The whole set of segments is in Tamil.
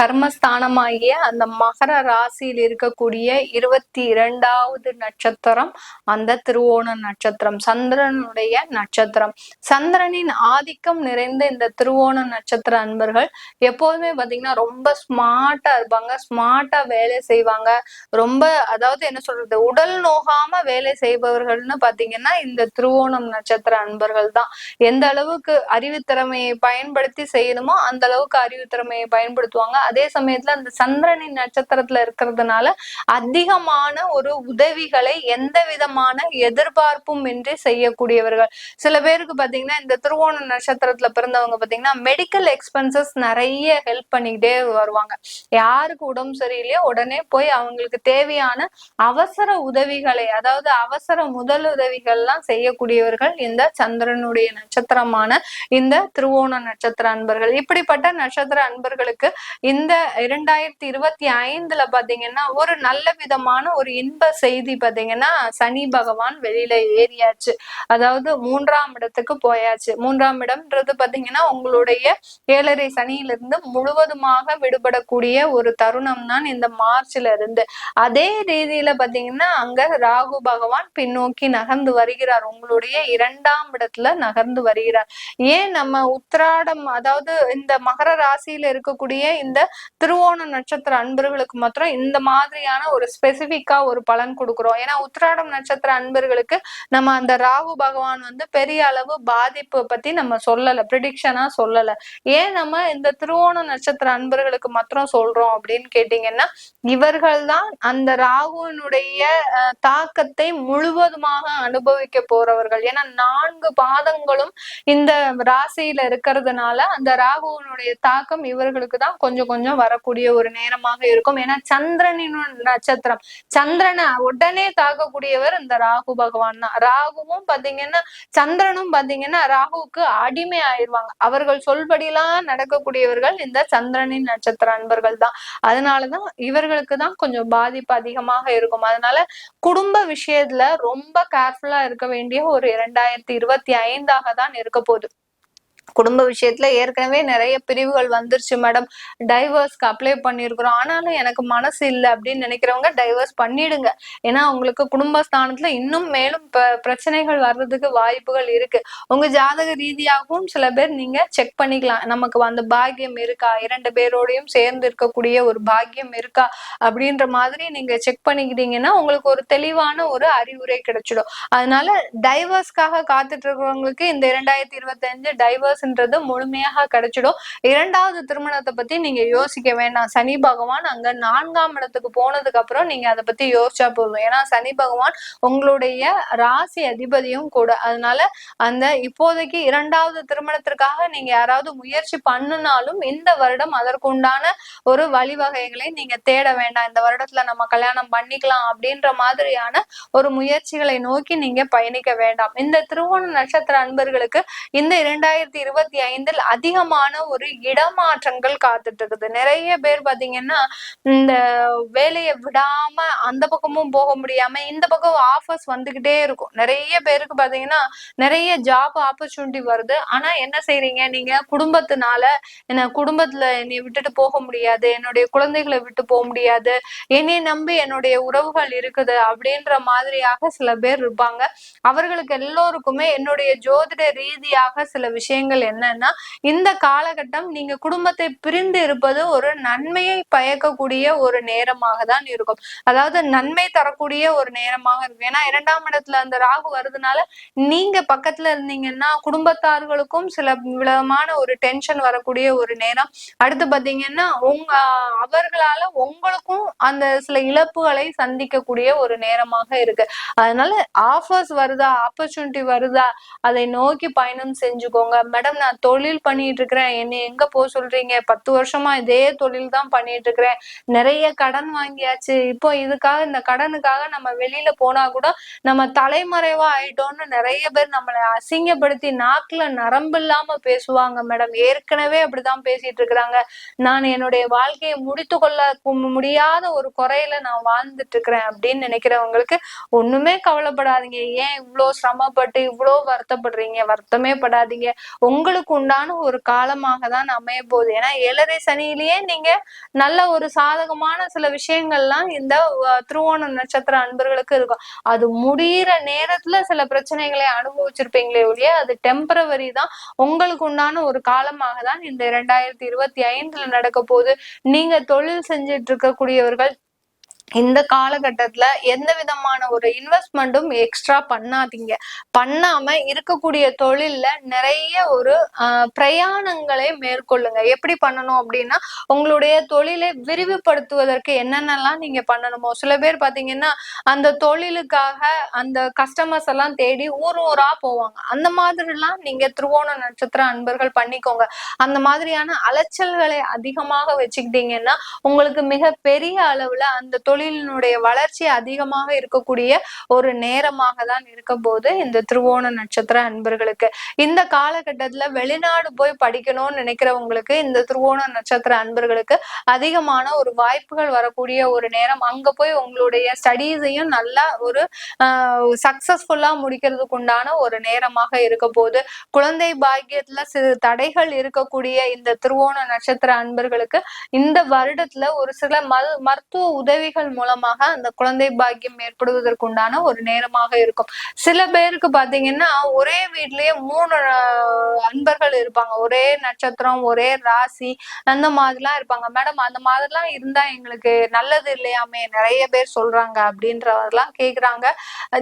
கர்மஸ்தானமாகிய அந்த மகர ராசியில் இருக்கக்கூடிய இருபத்தி இரண்டாவது நட்சத்திரம் அந்த திருவோண நட்சத்திரம் சந்திரனுடைய நட்சத்திரம். சந்திரனின் ஆதிக்கம் நிறைந்த இந்த திருவோண நட்சத்திர அன்பர்கள் எப்போதுமே பாத்தீங்கன்னா ரொம்ப ஸ்மார்ட்டா இருப்பாங்க ஸ்மார்ட்டா வேலை செய்வாங்க. ரொம்ப அதாவது என்ன சொல்றது உடல் நோகாம வேலை செய்பவர்கள்னு பாத்தீங்கன்னா இந்த திருவோணம் நட்சத்திர அன்பர்கள் தான். எந்த அளவுக்கு அறிவுத்திறமையை பயன்படுத்தி செய்யணுமோ அந்த அளவுக்கு அறிவுத்திறமையை பயன்படுத்துவாங்க. அதே சமயத்துல அந்த சந்திரனின் நட்சத்திரத்துல இருக்கிறதுனால அதிகமான ஒரு உதவிகளை எந்த விதமான எதிர்பார்ப்பும் இன்றி செய்யக்கூடியவர்கள். சில பேருக்கு பாத்தீங்கன்னா இந்த திருவோண நட்சத்திரத்துல பிறந்தவங்க பாத்தீங்கன்னா மெடிக்கல் எக்ஸ்பென்சஸ் நிறைய ஹெல்ப் பண்ணிக்கிட்டே வருவாங்க. யாருக்கு உடம்பு சரியில்லையோ உடனே போய் அவங்களுக்கு தேவையான அவசர உதவிகளை அதாவது அவசர முதல் உதவிகள்லாம் செய்யக்கூடியவர்கள் இந்த சந்திரனுடைய நட்சத்திரமான இந்த திருவோண நட்சத்திர அன்பர்கள். இப்படிப்பட்ட நட்சத்திர அன்பர்களுக்கு இந்த இந்த இரண்டாயிரத்தி இருபத்தி ஐந்துல பாத்தீங்கன்னா ஒரு நல்ல விதமான ஒரு இன்ப செய்தி பாத்தீங்கன்னா சனி பகவான் வெளியில ஏறியாச்சு. அதாவது மூன்றாம் இடத்துக்கு போயாச்சு. மூன்றாம் இடம்ன்றது பாத்தீங்கன்னா உங்களுடைய ஏழரை சனியிலிருந்து முழுவதுமாக விடுபடக்கூடிய ஒரு தருணம் தான் இந்த மார்ச்ல இருந்து அதே ரீதியில பாத்தீங்கன்னா அங்க ராகு பகவான் பின்னோக்கி நகர்ந்து வருகிறார். உங்களுடைய இரண்டாம் இடத்துல நகர்ந்து வருகிறார். ஏன் நம்ம உத்திராடம் அதாவது இந்த மகர ராசியில இருக்கக்கூடிய இந்த திருவோண நட்சத்திர அன்பர்களுக்கு மாத்திரம் இந்த மாதிரியான ஒரு ஸ்பெசிபிக்கா ஒரு பலன் கொடுக்குறோம். ஏன்னா உத்திராடம் நட்சத்திர அன்பர்களுக்கு நம்ம அந்த ராகு பகவான் வந்து பெரிய அளவு பாதிப்பு பத்தி நம்ம சொல்லல ப்ரிடிக்ஷனா சொல்லல. ஏன் நம்ம இந்த திருவோண நட்சத்திர அன்பர்களுக்கு மாத்திரம் சொல்றோம் அப்படின்னு கேட்டீங்கன்னா இவர்கள் தான் அந்த ராகுவினுடைய தாக்கத்தை முழுவதுமாக அனுபவிக்க போறவர்கள். ஏன்னா நான்கு பாதங்களும் இந்த ராசியில இருக்கிறதுனால அந்த ராகுவினுடைய தாக்கம் இவர்களுக்கு தான் கொஞ்சம் கொஞ்சம் வரக்கூடிய ஒரு நேரமாக இருக்கும். ஏன்னா சந்திரனின் நட்சத்திரம். சந்திரனை உடனே தாக்கக்கூடியவர் இந்த ராகு பகவான் தான். ராகுவும் பாத்தீங்கன்னா சந்திரனும் பாத்தீங்கன்னா ராகுவுக்கு அடிமை ஆயிருவாங்க அவர்கள் சொல்படியெல்லாம் நடக்கக்கூடியவர்கள் இந்த சந்திரனின் நட்சத்திர அன்பர்கள் தான். அதனாலதான் இவர்களுக்கு தான் கொஞ்சம் பாதிப்பு அதிகமாக இருக்கும். அதனால குடும்ப விஷயத்துல ரொம்ப கேர்ஃபுல்லா இருக்க வேண்டிய ஒரு இரண்டாயிரத்தி இருபத்தி ஐந்தாக தான் இருக்க போகுது. குடும்ப விஷயத்துல ஏற்கனவே நிறைய பிரிவுகள் வந்துருச்சு மேடம். டைவர்ஸ்க்கு அப்ளை பண்ணிருக்கிறோம் ஆனாலும் எனக்கு மனசு இல்லை அப்படின்னு நினைக்கிறவங்க டைவர்ஸ் பண்ணிடுங்க. ஏன்னா உங்களுக்கு குடும்பஸ்தானத்துல இன்னும் மேலும் ப- பிரச்சனைகள் வர்றதுக்கு வாய்ப்புகள் இருக்கு. உங்க ஜாதக ரீதியாகவும் சில பேர் நீங்க செக் பண்ணிக்கலாம். நமக்கு அந்த பாக்கியம் இருக்கா? இரண்டு பேரோடையும் சேர்ந்து இருக்கக்கூடிய ஒரு பாக்கியம் இருக்கா? அப்படின்ற மாதிரி நீங்க செக் பண்ணிக்கிட்டீங்கன்னா உங்களுக்கு ஒரு தெளிவான ஒரு அறிவுரை கிடைச்சிடும். அதனால டைவர்ஸ்க்காக காத்துட்டு இருக்கிறவங்களுக்கு இந்த இரண்டாயிரத்தி இருபத்தி அஞ்சு டைவர்ஸ்ன்றது முழுமையாக கிடைச்சிடும். இரண்டாவது திருமணத்தை பத்தி நீங்க யோசிக்க வேண்டாம் சனி பகவான் அங்க நான்காம் இடத்துக்கு போனதுக்கு அப்புறம் நீங்க அதை பத்தி யோசிச்சா போதும். ஏன்னா சனி பகவான் உங்களுடைய ராசி அதிபதியும் கூட. அதனால அந்த இப்போதைக்கு இரண்டாவது திருமணத்திற்காக நீங்க யாராவது முயற்சி பண்ணுனாலும் இந்த வருடம் அதற்குண்டான ஒரு வழிவகைகளை நீங்க தேட வேண்டாம். இந்த வருடத்துல நம்ம கல்யாணம் பண்ணிக்கலாம் அப்படின்ற மாதிரியான ஒரு முயற்சிகளை நோக்கி நீங்க பயணிக்க வேண்டாம். இந்த திருவோண நட்சத்திர அன்பர்களுக்கு இந்த இரண்டாயிரத்தி இருபத்தி ஐந்தில் அதிகமான ஒரு இடமாற்றங்கள் காத்துட்டு இருக்குது நிறைய பேர் பாத்தீங்கன்னா இந்த வேலையை விடாம அந்த பக்கமும் போக முடியாம இந்த பக்கம் ஆஃபர்ஸ் வந்துகிட்டே இருக்கும். நிறைய பேருக்கு பாத்தீங்கன்னா நிறைய ஜாப் ஆப்பர்ச்சுனிட்டி வருது. ஆனா என்ன செய்றீங்க? நீங்க குடும்பத்தினால என்ன குடும்பத்துல என்னை விட்டுட்டு போக முடியாது. என்னுடைய குழந்தைகளை விட்டு போக முடியாது. என்னை நம்பி என்னுடைய உறவுகள் இருக்குது அப்படின்ற மாதிரியாக சில பேர் இருப்பாங்க. அவர்களுக்கு எல்லோருக்குமே என்னுடைய ஜோதிட ரீதியாக சில விஷயங்கள் என்னன்னா இந்த காலகட்டம் நீங்க குடும்பத்தை பிரிந்து இருப்பது ஒரு நன்மையை பயக்கக்கூடிய ஒரு நேரமாக தான் இருக்கும். அதாவது நன்மை தரக்கூடிய ஒரு நேரமாக இருக்கும். ஏன்னா இரண்டாம் இடத்துல அந்த ராகு வருதுனால நீங்க பக்கத்துல இருந்தீங்கன்னா குடும்பத்தார்களுக்கும் சில விதமான ஒரு டென்ஷன் வரக்கூடிய ஒரு நேரம். அடுத்து பாத்தீங்கன்னா உங்க அவர்களால உங்களுக்கும் அந்த சில இழப்புகளை சந்திக்கக்கூடிய ஒரு நேரமாக இருக்கு. அதனால ஆஃபர்ஸ் வருதா ஆப்பர்ச்சுனிட்டி வருதா அதை நோக்கி பயணம் செஞ்சுக்கோங்க. மேடம் நான் தொழில் பண்ணிட்டு இருக்கிறேன் என்னை எங்க போக சொல்றீங்க? பத்து வருஷமா இதே தொழில் தான் பண்ணிட்டு இருக்கிறேன் நிறைய கடன் வாங்கியாச்சு. இப்போ இதுக்காக இந்த கடனுக்காக நம்ம வெளியில போனா கூட நம்ம தலைமறைவா ஆயிட்டோம்னு நிறைய பேர் நம்மளை அசிங்கப்படுத்தி நாக்குல நரம்பு இல்லாம பேசுவாங்க மேடம். ஏற்கனவே அப்படிதான் பேசிட்டு இருக்கிறாங்க நான் என்னுடைய வாழ்க்கையை முடித்து கொள்ள முடியாத ஒரு குறையில நான் வாழ்ந்துட்டு இருக்கிறேன் அப்படின்னு நினைக்கிறவங்களுக்கு ஒண்ணுமே கவலைப்படாதீங்க. ஏன் இவ்வளோ சிரமப்பட்டு இவ்வளோ வருத்தப்படுறீங்க? வருத்தமே படாதீங்க. உங்களுக்கு உண்டான ஒரு காலமாக தான் அமைய போகுது. ஏன்னா ஏழரை சனியிலேயே நீங்க நல்ல ஒரு சாதகமான சில விஷயங்கள்லாம் இந்த திருவோண நட்சத்திர அன்பர்களுக்கு இருக்கும். அது முடியிற நேரத்துல சில பிரச்சனைகளை அனுபவிச்சிருப்பீங்களே ஒழிய அது டெம்பரவரி தான். உங்களுக்கு உண்டான ஒரு காலமாக தான் இந்த இரண்டாயிரத்தி இருபத்தி ஐந்துல நடக்க போகுது. நீங்க தொழில் செஞ்சுட்டு இருக்கக்கூடியவர்கள் இந்த காலகட்டத்துல எந்த விதமான ஒரு இன்வெஸ்ட்மெண்ட்டும் எக்ஸ்ட்ரா பண்ணாதீங்க. பண்ணாம இருக்கக்கூடிய தொழில்ல நிறைய ஒரு ஆஹ், பிரயாணங்களை மேற்கொள்ளுங்க. எப்படி பண்ணணும் அப்படின்னா உங்களுடைய தொழிலை விரிவுபடுத்துவதற்கு என்னென்னலாம் நீங்க பண்ணணுமோ சில பேர் பாத்தீங்கன்னா அந்த தொழிலுக்காக அந்த கஸ்டமர்ஸ் எல்லாம் தேடி ஊர் ஊரா போவாங்க. அந்த மாதிரிலாம் நீங்க திருவோண நட்சத்திர அன்பர்கள் பண்ணிக்கோங்க. அந்த மாதிரியான அலைச்சல்களை அதிகமாக வச்சுக்கிட்டீங்கன்னா உங்களுக்கு மிக பெரிய அளவுல அந்த தொழில் தொழிலினுடைய வளர்ச்சி அதிகமாக இருக்கக்கூடிய ஒரு நேரமாக தான் இருக்க போது இந்த திருவோண நட்சத்திர அன்பர்களுக்கு. இந்த காலகட்டத்துல வெளிநாடு போய் படிக்கணும்னு நினைக்கிறவங்களுக்கு இந்த திருவோண நட்சத்திர அன்பர்களுக்கு அதிகமான ஒரு வாய்ப்புகள் வரக்கூடிய ஒரு நேரம். அங்க போய் உங்களுடைய ஸ்டடீஸையும் நல்லா ஒரு சக்சஸ்ஃபுல்லா முடிக்கிறதுக்கு உண்டான ஒரு நேரமாக இருக்க போது குழந்தை பாக்கியத்துல சிறு தடைகள் இருக்கக்கூடிய இந்த திருவோண நட்சத்திர அன்பர்களுக்கு இந்த வருடத்துல ஒரு சில மருத்துவ உதவிகள் மூலமாக அந்த குழந்தை பாக்கியம் ஏற்படுவதற்கு உண்டான ஒரு நேரமாக இருக்கும். சில பேருக்கு பாத்தீங்கன்னா ஒரே வீட்லயே மூணு அன்பர்கள் இருப்பாங்க. ஒரே நட்சத்திரம் ஒரே ராசி அந்த மாதிரிலாம் இருப்பாங்க. மேடம் அந்த மாதிரிலாம் இருந்தா எங்களுக்கு நல்லது இல்லையாமே? நிறைய பேர் சொல்றாங்க அப்படின்றதெல்லாம் கேக்குறாங்க.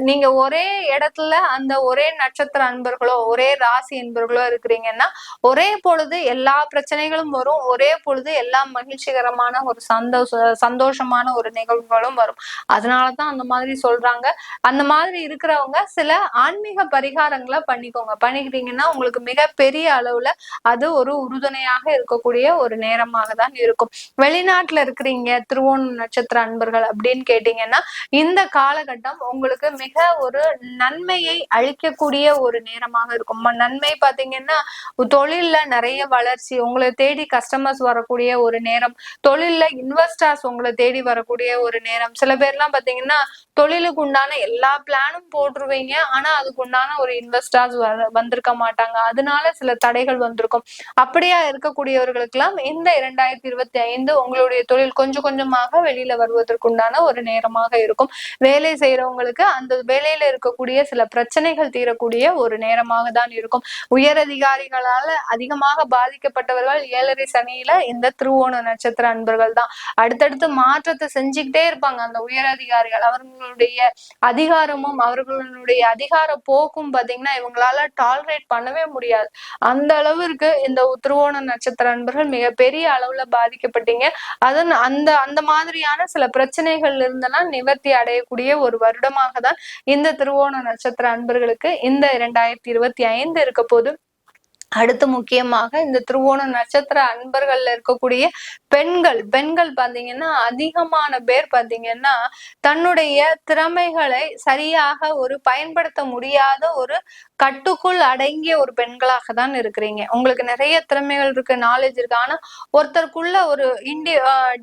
நீங்க ஒரே இடத்துல அந்த ஒரே நட்சத்திர அன்பர்களோ ஒரே ராசி அன்பர்களோ இருக்கிறீங்கன்னா ஒரே பொழுது எல்லா பிரச்சனைகளும் வரும். ஒரே பொழுது எல்லா மகிழ்ச்சிகரமான ஒரு சந்தோஷ சந்தோஷமான ஒரு நிகழ்வுகளும் வரும். அதனாலதான் அந்த மாதிரி சொல்றாங்க. அந்த மாதிரி இருக்கிறவங்க சில ஆன்மீக பரிகாரங்களை பண்ணிக்கோங்க. பண்ணிக்கிட்டீங்கன்னா உங்களுக்கு மிக பெரிய அளவுல அது ஒரு உறுதுணையாக இருக்கக்கூடிய ஒரு நேரமாக தான் இருக்கும். வெளிநாட்டுல இருக்கிறீங்க திருவோண நட்சத்திர அன்பர்கள் அப்படின்னு கேட்டீங்கன்னா இந்த காலகட்டம் உங்களுக்கு மிக ஒரு நன்மையை அளிக்கக்கூடிய ஒரு நேரமாக இருக்கும். நன்மை பாத்தீங்கன்னா தொழில்ல நிறைய வளர்ச்சி உங்களை தேடி கஸ்டமர்ஸ் வரக்கூடிய ஒரு நேரம். தொழில்ல இன்வெஸ்டர்ஸ் உங்களை தேடி வரக்கூடிய ஒரு நேரம். சில பேர்லாம் பாத்தீங்கன்னா தொழிலுக்கு உண்டான எல்லா பிளானும் போட்டுருவீங்க. ஆனா அதுக்கு உண்டான ஒரு இன்வெஸ்டர்ஸ் வந்திருக்க மாட்டாங்க. அதனால சில தடைகள் வந்திருக்கும். அப்படியா இருக்கக்கூடியவர்களுக்கெல்லாம் இந்த இரண்டாயிரத்தி இருபத்தி ஐந்து உங்களுடைய தொழில் கொஞ்சம் கொஞ்சமாக வெளியில வருவதற்கு உண்டான ஒரு நேரமாக இருக்கும். வேலை செய்யறவங்களுக்கு அந்த வேலையில இருக்கக்கூடிய சில பிரச்சனைகள் தீரக்கூடிய ஒரு நேரமாக தான் இருக்கும். உயர் அதிகாரிகளால அதிகமாக பாதிக்கப்பட்டவர்கள் ஏழரை சனியில இந்த திருவோண நட்சத்திர அன்பர்கள் தான். அடுத்தடுத்து மாற்றத்தை செஞ்சு பேசிக்கிட்டே இருப்பாங்க அந்த உயரதிகாரிகள். அவர்களுடைய அதிகாரமும் அவர்களுடைய அதிகார போக்கும் பாத்தீங்கன்னா இவங்களால டாலரேட் பண்ணவே முடியாது. அந்த அளவிற்கு இந்த திருவோண நட்சத்திர அன்பர்கள் மிகப்பெரிய அளவுல பாதிக்கப்பட்டீங்க. அதன் அந்த அந்த மாதிரியான சில பிரச்சனைகள்ல இருந்தெல்லாம் நிவர்த்தி அடையக்கூடிய ஒரு வருடமாக தான் இந்த திருவோண நட்சத்திர அன்பர்களுக்கு இந்த இரண்டாயிரத்தி இருபத்தி ஐந்து இருக்க போது அடுத்து முக்கியமாக இந்த திருவோண நட்சத்திர அன்பர்கள்ல இருக்கக்கூடிய பெண்கள் பெண்கள் பாத்தீங்கன்னா அதிகமான பேர் பாத்தீங்கன்னா தன்னுடைய திறமைகளை சரியாக ஒரு பயன்படுத்த முடியாத ஒரு கட்டுக்குள் அடங்கிய ஒரு பெண்களாக தான் இருக்கிறீங்க. உங்களுக்கு நிறைய திறமைகள் இருக்கு நாலேஜ் இருக்கு. ஆனா ஒருத்தருக்குள்ள ஒரு இண்டி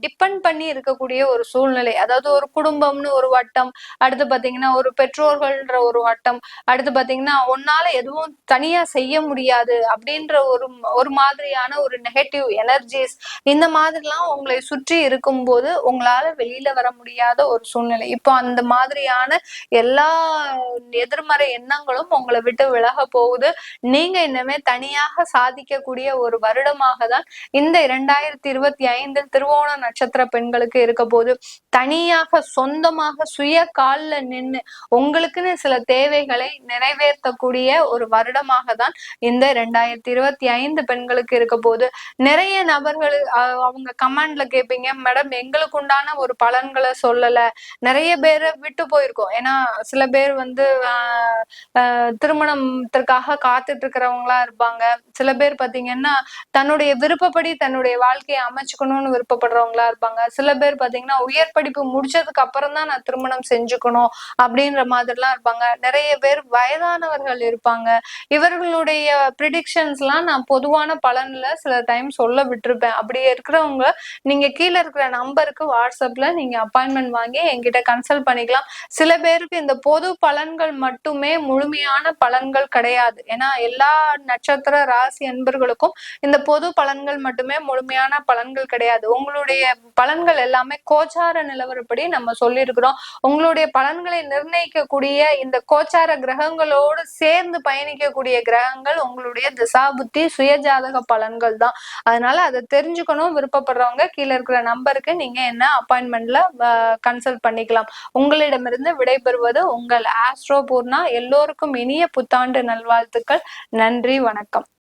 டிபெண்ட் பண்ணி இருக்கக்கூடிய ஒரு சூழ்நிலை. அதாவது ஒரு குடும்பம்னு ஒரு வட்டம் அடுத்து பாத்தீங்கன்னா ஒரு பெற்றோர்கள்ன்ற ஒரு வட்டம் அடுத்து பாத்தீங்கன்னா உன்னால எதுவும் தனியா செய்ய முடியாது அப்படின்ற ஒரு ஒரு மாதிரியான ஒரு நெகட்டிவ் எனர்ஜிஸ் இந்த மாதிரிலாம் உங்களை சுற்றி இருக்கும்போது உங்களால வெளியில வர முடியாத ஒரு சூழ்நிலை. இப்போ அந்த மாதிரியான எல்லா எதிர்மறை எண்ணங்களும் உங்களை விட்டு விலக போகுது. நீங்க இனிமே தனியாக சாதிக்கக்கூடிய ஒரு வருடமாக தான் இந்த இரண்டாயிரத்தி இருபத்தி ஐந்தில் திருவோண நட்சத்திர பெண்களுக்கு இருக்க போது தனியாக சொந்தமாக சுய கால்ல நின்னு உங்களுக்குன்னு சில தேவைகளை நிறைவேற்றக்கூடிய ஒரு வருடமாக தான் இந்த ரெண்டாயிரத்தி இருபத்தி ஐந்து பெண்களுக்கு இருக்க போது நிறைய நபர்கள் அவங்க கமெண்ட்ல கேட்பீங்க மேடம் எங்களுக்கு உண்டான ஒரு பலன்களை சொல்லல. நிறைய பேரை விட்டு போயிருக்கோம். ஏன்னா சில பேர் வந்து ஆஹ், திருமணத்திற்காக காத்துட்டு இருக்கிறவங்களா இருப்பாங்க. சில பேர் பாத்தீங்கன்னா தன்னுடைய விருப்பப்படி தன்னுடைய வாழ்க்கையை அமைச்சுக்கணும்னு விருப்பப்படுறவங்களா இருப்பாங்க. சில பேர் பாத்தீங்கன்னா உயர் படிப்பு முடிச்சதுக்கு அப்புறம் தான் நான் திருமணம் செஞ்சுக்கணும் அப்படின்ற மாதிரிலாம் இருப்பாங்க. நிறைய பேர் வயதானவர்கள் இருப்பாங்க. இவர்களுடைய ப்ரிடிக்ஷன் ப்ரெடிக்ஷன்ஸ்லாம் நான் பொதுவான பலன்ல சில டைம் சொல்ல விட்டுருப்பேன். அப்படி இருக்கிறவங்க நீங்க கீழே இருக்கிற நம்பருக்கு வாட்ஸ்அப்ல நீங்க அப்பாயின்மெண்ட் வாங்கி என்கிட்ட கன்சல்ட் பண்ணிக்கலாம். சில பேருக்கு இந்த பொது பலன்கள் மட்டுமே முழுமையான பலன்கள் கிடையாது. ஏன்னா எல்லா நட்சத்திர ராசி அன்பர்களுக்கும் இந்த பொது பலன்கள் மட்டுமே முழுமையான பலன்கள் கிடையாது. உங்களுடைய பலன்கள் எல்லாமே கோச்சார நிலவரப்படி நம்ம சொல்லியிருக்கிறோம். உங்களுடைய பலன்களை நிர்ணயிக்கக்கூடிய இந்த கோச்சார கிரகங்களோடு சேர்ந்து பயணிக்கக்கூடிய கிரகங்கள் உங்களுடைய தசாபுத்தி சுயஜாதக பலன்கள் தான். அதனால அதை தெரிஞ்சுக்கணும் விருப்பப்படுறவங்க கீழே இருக்கிற நம்பருக்கு நீங்க என்ன அப்பாயின்மெண்ட்ல கன்சல்ட் பண்ணிக்கலாம். உங்களிடமிருந்து விடைபெறுவது உங்கள் ஆஸ்ட்ரோ பூர்ணா. எல்லோருக்கும் இனிய புத்தாண்டு நல்வாழ்த்துக்கள். நன்றி வணக்கம்.